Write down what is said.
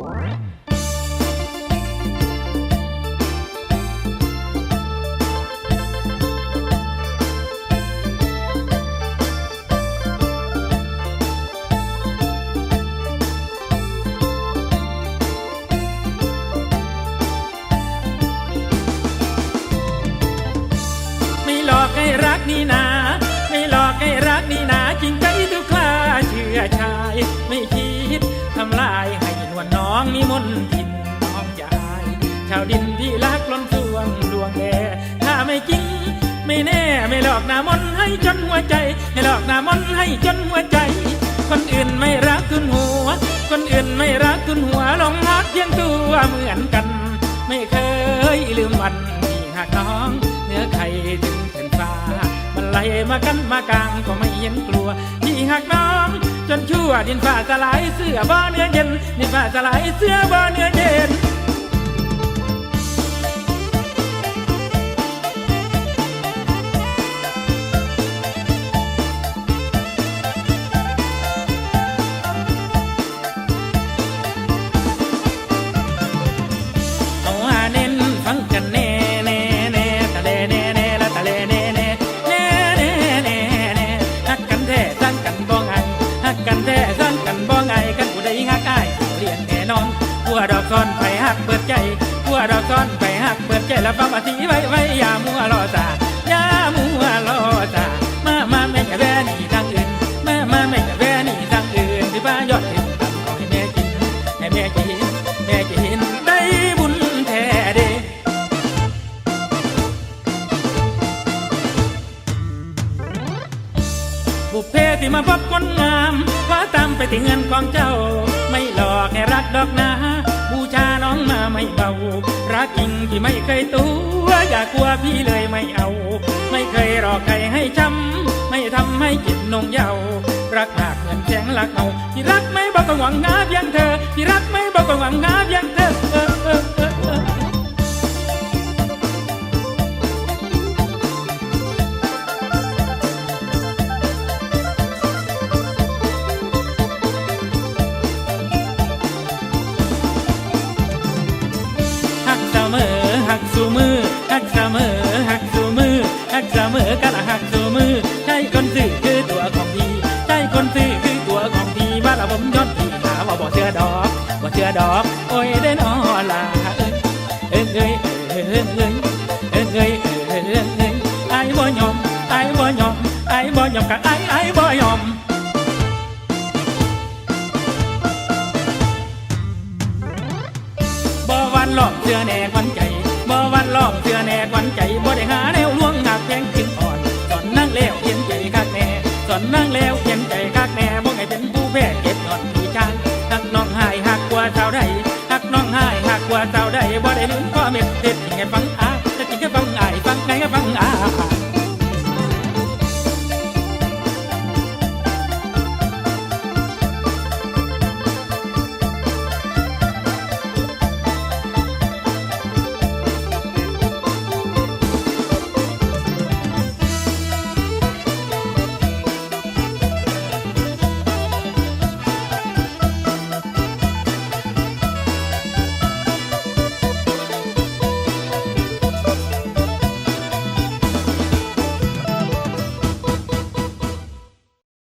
ไม่หลอกให้รักนี่นา หลอกหน้ามนให้จนหัวใจไม่หลอกหน้ามนให้จนหัวใจ คนอื่นไม่รักคุณหัว คนอื่นไม่รักคุณหัวลงรักเพียงตัวเหมือนกัน ไม่เคยลืมวันที่หักน้องเนื้อไข่ถึงแผ่นฟ้ามันไหลมากันมากลางก็ไม่เห็นกลัวที่หักน้องจนชั่วดินฟ้าสลายเสื้อบ่เนื้อเย็นดินฟ้าสลายเสื้อบ่เนื้อเย็นักเปิดใจผัวดอกซ้อนไปฮักเปิดใจแล้วฟังมาทีไว้ไว้อย่ามัวรอซาอย่ามัวรอซามามาแม่จะแว่นี่ทางอื่นมามาแม่จะแว่นี่ทางอื่นที่บ้านยอดเห็นตันขอให้แม่กินให้แม่กินแม่กินได้บุญแท้เด้บุพเพที่มาพบคนงามว้าตามไปที่เงินของเจ้า ไม่หลอกให้รักดอกนา บูชาน้องมาไม่เบา รักจริงที่ไม่เคยตัวอย่ากลัวพี่เลยไม่เอา ไม่เคยรอใครให้ช้ำไม่ทำให้จิตนงเยารักหากเหมือนแสงรักเอาที่รักไม่บอกก็หวังงาเพียงเธอที่รักไม่บอกก็หวังงาเพียงเธอ หักเสมอหักสู่มือหักเสมอกันละหักสู่มือใช่คนซื้อคือตัวของพี่ใช่คนซื้อคือตัวของพี่ว่าละผมย้อนพี่หาว่าบ่เชื่อดอกบ่เชื่อดอก โอ้ยได้นอลาเอ้ยเอ้ยเอ้ยเอ้ยเอ้ยเอ้ยเอ้ยเอ้ยเอ้ยเอ้ยไอ้บ่ยอมไอ้บ่ยอมไอ้บ่ยอมกับไอ้ไอ้บ่ยอมบ่วันหลอกเชื่อแน่ควันใจบ่วันหล อมเสื้อแน่วันใจบ่ได้หาแนวล่วงหากแพงจริงอ่อนสอนนั่งแล้วเห็นใจคักแน่สอนนั่งแล้วเห็นใจคักแน่บ่ไงเป็นผู้แพ้เก็บนอนผู้ช้างหักน้องหายหักกว่าเจ้าใดหักน้องหายหักกว่าเจ้าใดบ่ได้ลืมข้อเม็ดเด็ดยังไงฟังอา